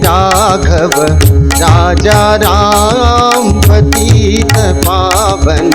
राघव राजा राम पतित पावन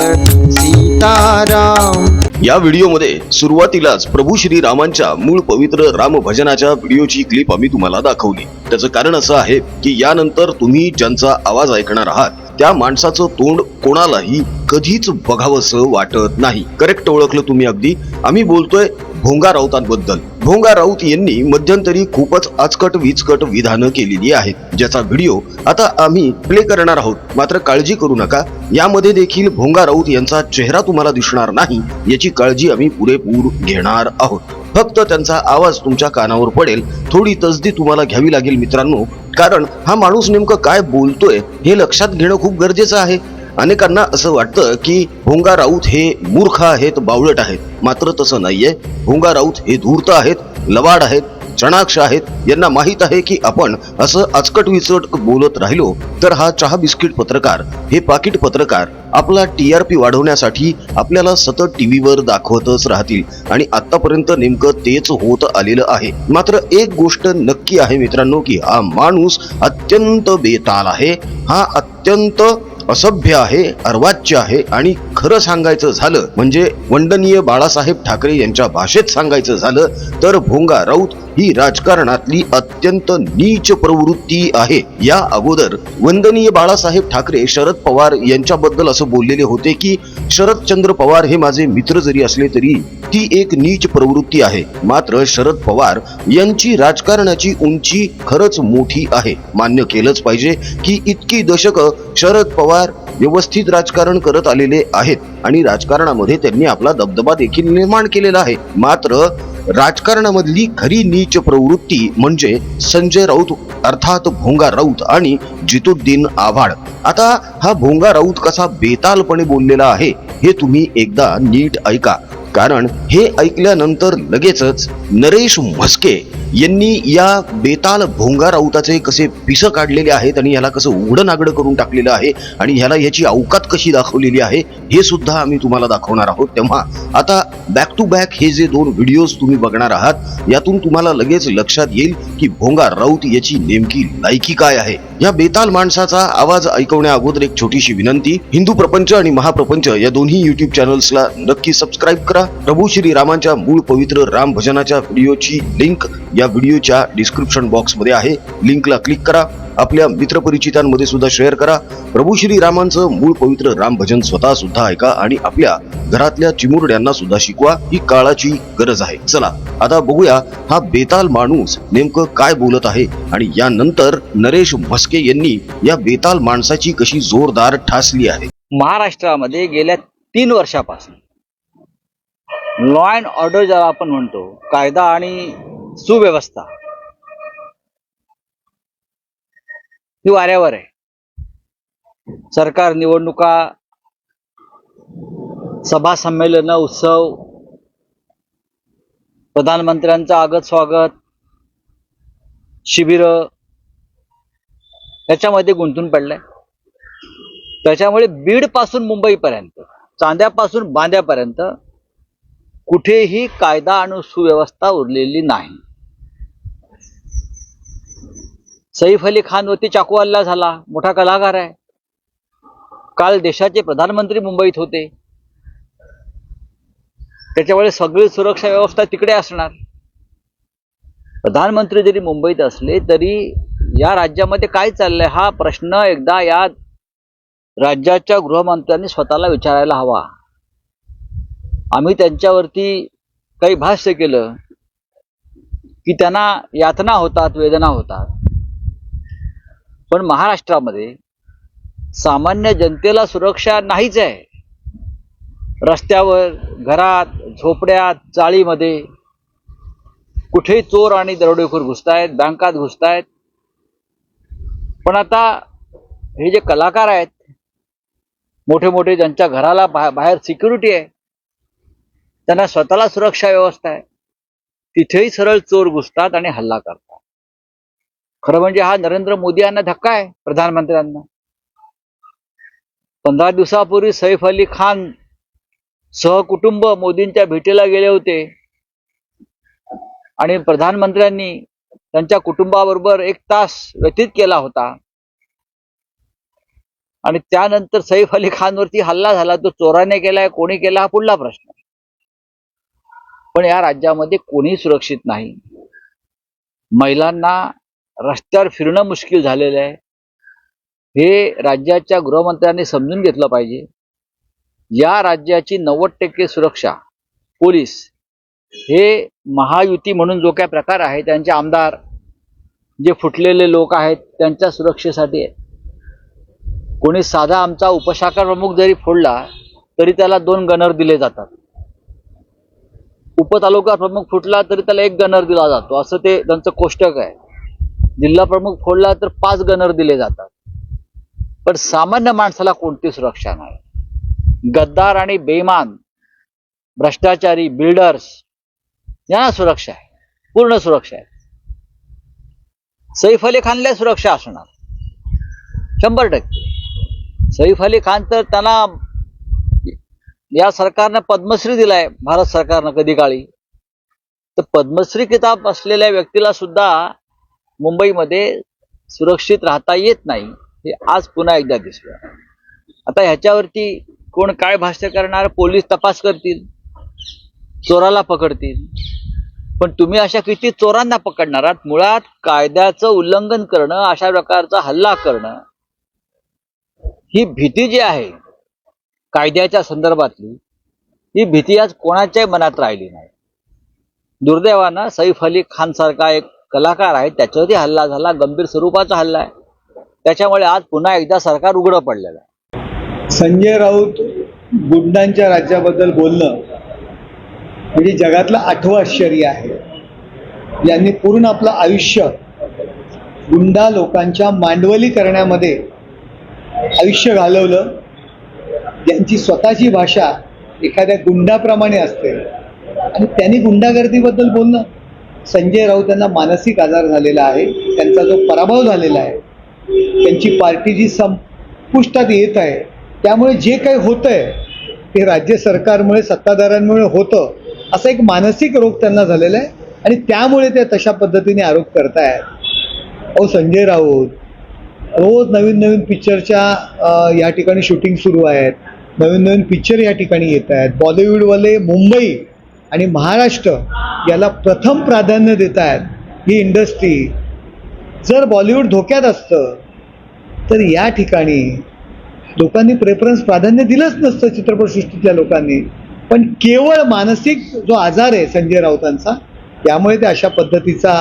सीताराम। या व्हिडिओमध्ये सुरुवातीलाच प्रभू श्रीरामांच्या मूळ पवित्र राम भजनाच्या व्हिडिओची क्लिप आम्ही तुम्हाला दाखवली. त्याचं कारण असं आहे की यानंतर तुम्ही ज्यांचा आवाज ऐकणार आहात त्या माणसाचं तोंड कोणालाही कधीच बघावंसं वाटत नाही. करेक्ट ओळखलं तुम्ही अगदी. आम्ही बोलतोय भोंगा राऊतांबद्दल. भोंगा राऊत यांनी मध्यंतरी खूपच आचकट विचकट विधानं केलेली आहेत. ज्याचा व्हिडिओ आता आम्ही प्ले करणार आहोत. मात्र काळजी करू नका. यामध्ये देखील भोंगा राऊत यांचा चेहरा तुम्हाला दिसणार नाही. याची काळजी आम्ही पुरेपूर घेणार आहोत. फक्त त्यांचा आवाज तुमच्या कानावर पडेल. थोडी तसदी तुम्हाला घ्यावी लागेल मित्रांनो. कारण हा माणूस नेमकं काय बोलतोय हे लक्षात घेणं खूप गरजेचं आहे. अनेकांना असं वाटतं की भोंगा राऊत हे मूर्ख आहेत बावळट आहेत. मात्र तसं नाहीये. भोंगा राऊत हे धूर्त आहेत लवाड आहेत. चणाक्ष आहेत. यांना माहीत आहे की आपण असं अचकट विचट बोलत राहिलो तर हा चहा बिस्किट पत्रकार हे पाकिट पत्रकार आपला टी आर पी वाढवण्यासाठी आपल्याला सतत टीव्हीवर दाखवतच राहतील. आणि आतापर्यंत नेमकं तेच होत आलेलं आहे. मात्र एक गोष्ट नक्की आहे मित्रांनो की हा माणूस अत्यंत बेताल आहे. हा अत्यंत असभ्य आहे अर्वाच्य आहे आणि खरं सांगायचं झालं म्हणजे वंदनीय बाळासाहेब ठाकरे यांच्या भाषेत सांगायचं झालं तर भोंगा राऊत ही राजकारणातली अत्यंत नीच प्रवृत्ती आहे. या अगोदर वंदनीय बाळासाहेब ठाकरे शरद पवार यांच्याबद्दल असं बोललेले होते की शरदचंद्र पवार हे माझे मित्र जरी असले तरी ती एक नीच प्रवृत्ती आहे. मात्र शरद पवार यांची राजकारणाची उंची खरंच मोठी आहे. मान्य केलंच पाहिजे की इतकी दशकं शरद पवार व्यवस्थित राजकारण करत आलेले आहेत आणि राजकारणामध्ये त्यांनी आपला दबदबा देखील निर्माण केलेला आहे. मात्र राजकारणामधली खरी नीच प्रवृत्ती म्हणजे संजय राऊत अर्थात भोंगा राऊत आणि जितुद्दीन आव्हाड. आता हा भोंगा राऊत कसा बेतालपणे बोललेला आहे हे तुम्ही एकदा नीट ऐका. कारण हे ऐकल्यानंतर लगेचच नरेश म्हस्के यांनी या बेताल भोंगा राऊताचे कसे पिसं काढलेले आहेत आणि याला कसं उघडं नागडं करून टाकलेलं आहे आणि ह्याला याची अवकात कशी दाखवलेली आहे हे सुद्धा आम्ही तुम्हाला दाखवणार आहोत. तेव्हा आता बॅक टू बॅक हे जे दोन व्हिडिओज तुम्ही बघणार आहात यातून तुम्हाला लगेच लक्षात येईल की भोंगा राऊत याची नेमकी लायकी काय आहे. या बेताल माणसाचा आवाज ऐकवण्या अगोदर एक छोटीशी विनंती. हिंदू प्रपंच आणि महाप्रपंच या दोन्ही युट्यूब चॅनल्सला नक्की सबस्क्राईब करा. प्रभू श्री रामांच्या मूळ पवित्र राम भजनाच्या व्हिडिओची लिंक या व्हिडिओच्या डिस्क्रिप्शन बॉक्समध्ये आहे. लिंकला क्लिक करा. आपल्या मित्रपरिचितांमध्ये सुद्धा शेअर करा. प्रभू श्री रामांचं मूळ पवित्र राम भजन स्वतः सुद्धा ऐका आणि आपल्या घरातल्या चिमुरड्यांना सुद्धा शिकवा. ही काळाची गरज आहे. चला आता बघूया हा बेताल माणूस नेमकं काय बोलत आहे आणि यानंतर नरेश म्हस्के यांनी या बेताल माणसाची कशी जोरदार ठासली आहे. महाराष्ट्रामध्ये गेल्या तीन वर्षापासून लॉ अँड ऑर्डर ज्याला आपण म्हणतो कायदा आणि सुव्यवस्था ही वाऱ्यावर आहे. सरकार निवडणुका सभा संमेलन उत्सव प्रधानमंत्र्यांचं आगत स्वागत शिबिर त्याच्यामध्ये गुंतून पडलाय. त्याच्यामुळे बीडपासून मुंबईपर्यंत चांद्यापासून बांद्यापर्यंत कुठेही कायदा आणि सुव्यवस्था उरलेली नाही. सैफ अली खान वरती चाकू हल्ला झाला. मोठा कलाकार आहे. काल देशाचे प्रधानमंत्री मुंबईत होते. त्याच्यामुळे सगळी सुरक्षा व्यवस्था तिकडे असणार. प्रधानमंत्री जरी मुंबईत असले तरी या राज्यामध्ये काय चाललंय हा प्रश्न एकदा या राज्याच्या गृहमंत्र्यांनी स्वतःला विचारायला हवा. आम्ही त्यांच्यावरती काही भाष्य केलं की त्यांना यातना होतात वेदना होतात. पण महाराष्ट्रामध्ये सामान्य जनतेला सुरक्षा नाहीच आहे. रस्त्यावर घरात झोपड्यात चाळीमध्ये कुठेही चोर आणि दरोडेखोर घुसतायत बँकात घुसतायत पण आता हे जे कलाकार आहेत मोठे मोठे ज्यांच्या घराला बा- बाहेर सिक्युरिटी आहे त्यांना स्वतःला सुरक्षा व्यवस्था आहे तिथेही सरळ चोर घुसतात आणि हल्ला करतात. खरं म्हणजे हा नरेंद्र मोदी यांना धक्का आहे प्रधानमंत्र्यांना. पंधरा दिवसापूर्वी सैफ अली खान सहकुटुंब मोदींच्या भेटीला गेले होते. आणि प्रधानमंत्र्यांनी त्यांच्या कुटुंबाबरोबर एक तास व्यतीत केला होता. आणि त्यानंतर सैफ अली खानवरती हल्ला झाला. तो चोराने केलाय कोणी केला हा पुढला प्रश्न. पण या राज्यामध्ये कोणी सुरक्षित नाही. महिलांना रस्त्यावर फिरणं मुश्किल झालेलं आहे. हे राज्याच्या गृहमंत्र्यांनी समजून घेतलं पाहिजे. या राज्याची नव्वद टक्के सुरक्षा पोलीस हे महायुती म्हणून जो काय प्रकार आहे त्यांचे आमदार जे फुटलेले लोक आहेत त्यांच्या सुरक्षेसाठी आहेत कोणी साधा आमचा उपशाखा प्रमुख जरी फोडला तरी त्याला दोन गनर दिले जातात. उपतालुका प्रमुख फुटला तरी त्याला एक गनर दिला जातो. असं ते त्यांचं कोष्टक आहे. जिल्हा प्रमुख फोडला तर पाच गनर दिले जातात. पण सामान्य माणसाला कोणती सुरक्षा नाही? गद्दार आणि बेमान भ्रष्टाचारी बिल्डर्स यांना सुरक्षा आहे. पूर्ण सुरक्षा आहे. सैफ अली खानला सुरक्षा असणार. शंभर टक्के. सैफ अली खान तर त्यांना या सरकारनं पद्मश्री दिलाय भारत सरकारनं कधी काळी. तर पद्मश्री किताब असलेल्या व्यक्तीला सुद्धा मुंबईमध्ये सुरक्षित राहता येत नाही हे आज पुन्हा एकदा दिसलं. आता ह्याच्यावरती कोण काय भाष्य करणार पोलीस तपास करतील. चोराला पकडतील. पण तुम्ही अशा किती चोरांना पकडणार आहात? मुळात कायद्याचं उल्लंघन करणं अशा प्रकारचा हल्ला करणं ही भीती जी आहे कायद्याच्या संदर्भातली ही भीती आज कोणाच्याही मनात राहिली नाही. दुर्दैवानं सैफ अली खान सारखा एक कलाकार आहे त्याच्यावरती हल्ला झाला गंभीर स्वरूपाचा हल्ला आहे. त्याच्यामुळे आज पुन्हा एकदा सरकार उघडं पडलेलं आहे. संजय राऊत गुंडांच्या राज्याबद्दल बोलणं म्हणजे जगातलं आठवं आश्चर्य आहे. यांनी पूर्ण आपलं आयुष्य गुंडा लोकांच्या मांडवली करण्यामध्ये आयुष्य घालवलं. यांची स्वतःची भाषा एखाद्या गुंडाप्रमाणे असते. आणि त्यांनी गुंडागर्दीबद्दल बोलणं संजय राऊत यांना मानसिक आजार झालेला आहे. त्यांचा जो पराभव झालेला आहे. त्यांची पार्टी जी संपुष्टात येत आहे त्यामुळे जे काही होतं आहे ते राज्य सरकारमुळे सत्ताधाऱ्यांमुळे होतं. असा एक मानसिक रोग त्यांना झालेला आहे. आणि त्यामुळे ते तशा पद्धतीने आरोप करतायत. अहो संजय राऊत रोज नवीन नवीन पिक्चरच्या या ठिकाणी शूटिंग सुरू आहेत. नवीन नवीन पिक्चर या ठिकाणी येत आहेत. बॉलिवूडवाले मुंबई आणि महाराष्ट्र याला प्रथम प्राधान्य देत आहेत. ही इंडस्ट्री जर बॉलिवूड धोक्यात असतं तर या ठिकाणी लोकांनी प्रेफरन्स प्राधान्य दिलंच नसतं चित्रपटसृष्टीतल्या लोकांनी. पण केवळ मानसिक जो आजार आहे संजय राऊतांचा त्यामुळे ते अशा पद्धतीचा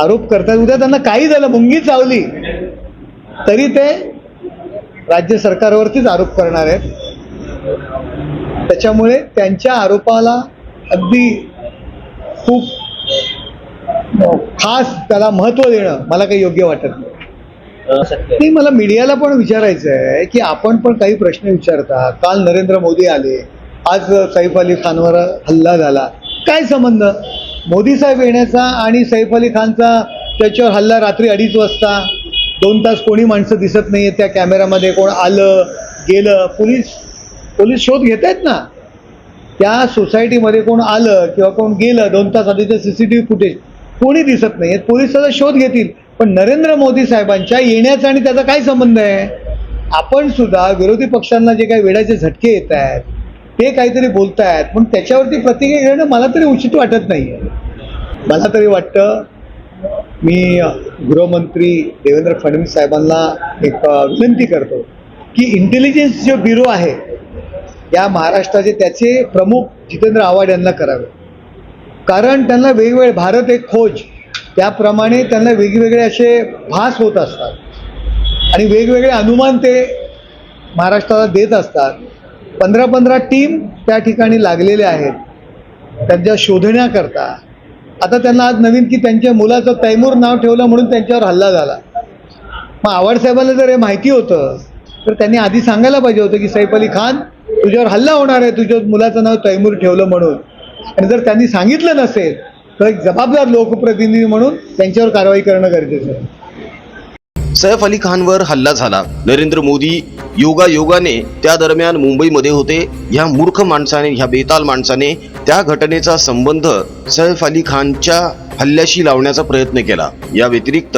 आरोप करतात. उद्या त्यांना काही झालं मुंगी चावली तरी ते राज्य सरकारवरतीच आरोप करणार आहेत. त्याच्यामुळे त्यांच्या आरोपाला अगदी खूप खास त्याला महत्त्व देणं मला काही योग्य वाटत नाही. नाही मला मीडियाला पण विचारायचं आहे की आपण पण काही प्रश्न विचारता. काल नरेंद्र मोदी आले आज सैफ अली खानवर हल्ला झाला. काय संबंध? मोदी साहेब येण्याचा आणि सैफ अली खानचा त्याच्यावर हल्ला रात्री अडीच वाजता. दोन तास कोणी माणसं दिसत नाही आहेत त्या कॅमेऱ्यामध्ये कोण आलं गेलं पोलीस पोलीस शोध घेत आहेत ना? त्या सोसायटीमध्ये कोण आलं किंवा कोण गेलं दोन तास आधीचं C C T V footage कोणी दिसत नाही पोलीस त्याचा शोध घेतील. पण नरेंद्र मोदी साहेबांच्या येण्याचा आणि त्याचा काय संबंध आहे? आपण सुद्धा विरोधी पक्षांना जे काही वेळाचे झटके येत आहेत ते काहीतरी बोलतायत पण त्याच्यावरती प्रतिक्रिया घेणं मला तरी उचित वाटत नाही मला तरी वाटतं मी गृहमंत्री देवेंद्र फडणवीस साहेबांना एक विनंती करतो की इंटेलिजन्स जो ब्युरो आहे या महाराष्ट्राचे त्याचे प्रमुख जितेंद्र आव्हाड यांना करावे. कारण त्यांना वेगवेगळे भारत एक खोज. त्याप्रमाणे त्यांना वेगवेगळे असे भास होत असतात. आणि वेगवेगळे अनुमान ते महाराष्ट्राला देत असतात. पंधरा पंधरा टीम त्या ठिकाणी लागलेल्या आहेत. त्यांच्या शोधण्याकरता. आता त्यांना आज नवीन की त्यांच्या मुलाचं तैमूर नाव ठेवलं म्हणून त्यांच्यावर हल्ला झाला. मग आव्हाड जर हे माहिती होतं तर त्यांनी आधी सांगायला पाहिजे होतं की सैफ अली खान तुझ्यावर हल्ला होणार आहे तुझ्या मुलाचं नाव तैमूर ठेवलं म्हणून. आणि जर त्यांनी सांगितलं नसेल तर एक जबाबदार लोकप्रतिनिधी म्हणून त्यांच्यावर कारवाई करणं गरजेचं आहे. सैफ अली खानवर हल्ला झाला. नरेंद्र मोदी योगा योगाने त्या दरम्यान मुंबईमध्ये होते. ह्या मूर्ख माणसाने ह्या बेताल माणसाने त्या घटनेचा संबंध सैफ अली खानच्या हल्ल्याशी लावण्याचा प्रयत्न केला. या व्यतिरिक्त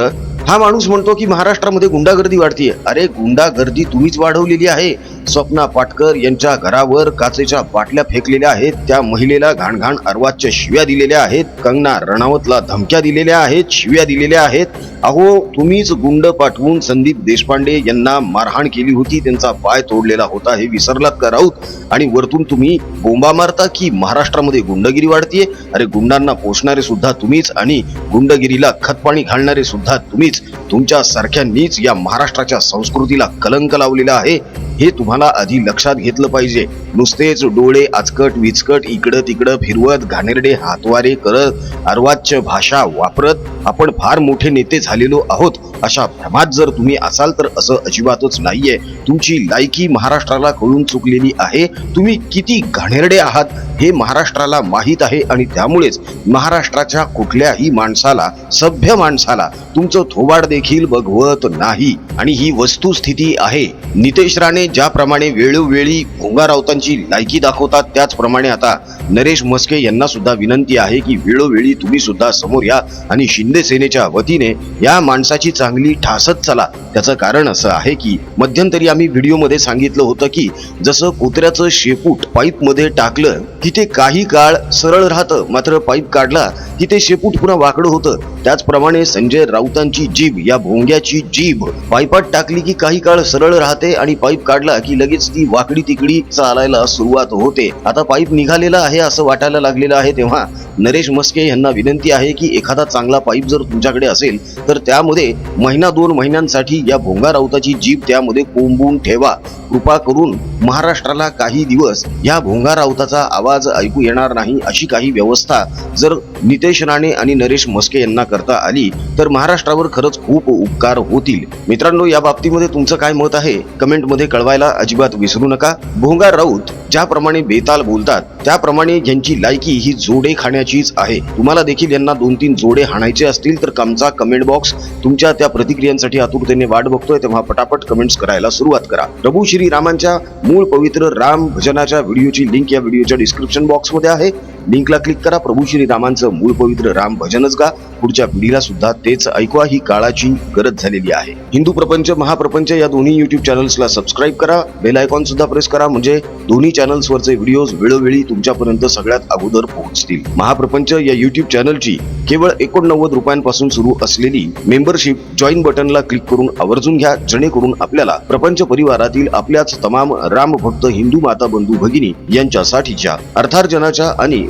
हा माणूस म्हणतो की महाराष्ट्रामध्ये गुंडागर्दी वाढतीये. अरे गुंडागर्दी तुम्हीच वाढवलेली आहे. स्वप्ना पाटकर यांच्या घरावर काचेच्या बाटल्या फेकलेल्या आहेत. त्या महिलेला घाणघाण अर्वाच्य शिव्या दिलेल्या आहेत. कंगना रणावतला धमक्या दिलेल्या आहेत शिव्या दिलेल्या आहेत. अहो तुम्हीच गुंड पाठवून संदीप देशपांडे यांना मारहाण केली होती. त्यांचा पाय तोडलेला होता हे विसरलात का राऊत? आणि वरतून तुम्ही बोंबा मारता की महाराष्ट्रामध्ये गुंडगिरी वाढतीये? अरे गुंडांना पोषणारे सुद्धा तुम्हीच आणि गुंडगिरीला खतपाणी घालणारे सुद्धा तुम्हीच. तुमच्या सारख्यांनीच या महाराष्ट्राच्या संस्कृतीला कलंक लावलेला आहे. हे तुम्हाला आधी लक्षात घेतलं पाहिजे. नुसतेच डोळे आचकट विचकट इकडं तिकडं फिरवत घाणेरडे हातवारे करत अर्वाच्य भाषा वापरत आपण फार मोठे नेते झालेलो आहोत अशा भ्रमात जर तुम्ही असाल तर असं अजिबातच नाहीये. तुमची लायकी महाराष्ट्राला कळून चुकलेली आहे. तुम्ही किती घाणेरडे आहात हे महाराष्ट्राला माहीत आहे आणि त्यामुळेच महाराष्ट्राच्या कुठल्याही माणसाला सभ्य माणसाला तुमचं थोबाड देखील बघवत नाही. आणि ही वस्तुस्थिती आहे. नितेश राणे ज्याप्रमाणे वेळोवेळी भोंगा राऊतांची लायकी दाखवतात त्याचप्रमाणे आता नरेश म्हस्के यांना सुद्धा विनंती आहे की वेळोवेळी तुम्ही सुद्धा समोर या आणि शिंदे सेनेच्या वतीने या माणसाची चांगली ठासत चला. त्याचं कारण असं आहे की मध्यंतरी आम्ही व्हिडिओमध्ये सांगितलं होतं की जसं कुत्र्याचं शेपूट पाईपमध्ये टाकलं की ते काही काळ सरळ राहतं मात्र पाईप काढला की ते शेपूट पुन्हा वाकडं होतं. त्याचप्रमाणे संजय राऊतांची जीभ या भोंग्याची जीभ पाईपात टाकली की काही काळ सरळ राहते आणि पाईप काढला की लगेच ती वाकडी तिकडी चालायला सुरुवात होते. आता पाईप निघालेला आहे असं वाटायला लागलेलं आहे तेव्हा नरेश मस्के यांना विनंती आहे की एखादा चांगला पाईप जर तुमच्याकडे असेल तर त्यामध्ये महिना दोन महिन्यांसाठी या भोंगा राऊताची जीभ त्यामध्ये कोंबून ठेवा. कृपा करून महाराष्ट्राला काही दिवस या भोंगा राऊताचा आवाज ऐकू येणार नाही अशी काही व्यवस्था जर नितेश राणे आणि नरेश मस्के यांना करता आली तर महाराष्ट्रावर खरंच खूप उपकार होतील. मित्रांनो या बाबतीमध्ये तुमचं काय मत आहे? कमेंटमध्ये कळवायला अजिबात विसरू नका. भोंगा राऊत ज्याप्रमाणे बेताल बोलतात त्याप्रमाणे यांची लायकी ही जोडे खाण्याचीच आहे. तुम्हाला देखील यांना दोन तीन जोडे हाणायचे असतील तर आमचा कमेंट बॉक्स तुमच्या त्या प्रतिक्रियांसाठी आतुरतेने वाट बघतोय तेव्हा पटापट कमेंट्स करायला सुरुवात करा. प्रभू श्री रामांच्या मूळ पवित्र राम भजनाच्या व्हिडिओची लिंक या व्हिडिओच्या डिस्क्रिप्शन बॉक्समध्ये आहे. लिंकला क्लिक करा. प्रभू श्री रामांचं मूळ पवित्र राम भजनच गा. पुढच्या पिढीला सुद्धा तेच ऐकवा ही काळाची गरज झालेली आहे. हिंदू प्रपंच महाप्रपंच या दोन्ही युट्यूब चॅनल्सला सबस्क्राईब करा. बेल आयकॉन सुद्धा प्रेस करा. म्हणजे दोन्ही चॅनल्सवरचे व्हिडिओज वेळोवेळी तुमच्यापर्यंत सगळ्यात अगोदर पोहोचतील. महाप्रपंच या युट्यूब चॅनलची केवळ एकोणनव्वद रुपयांपासून सुरू असलेली मेंबरशिप जॉईन बटनला क्लिक करून आवर्जून घ्या. जेणेकरून आपल्याला प्रपंच परिवारातील आपल्याच तमाम रामभक्त हिंदू माता बंधू भगिनी यांच्यासाठीच्या अर्थार्जनाच्या आणि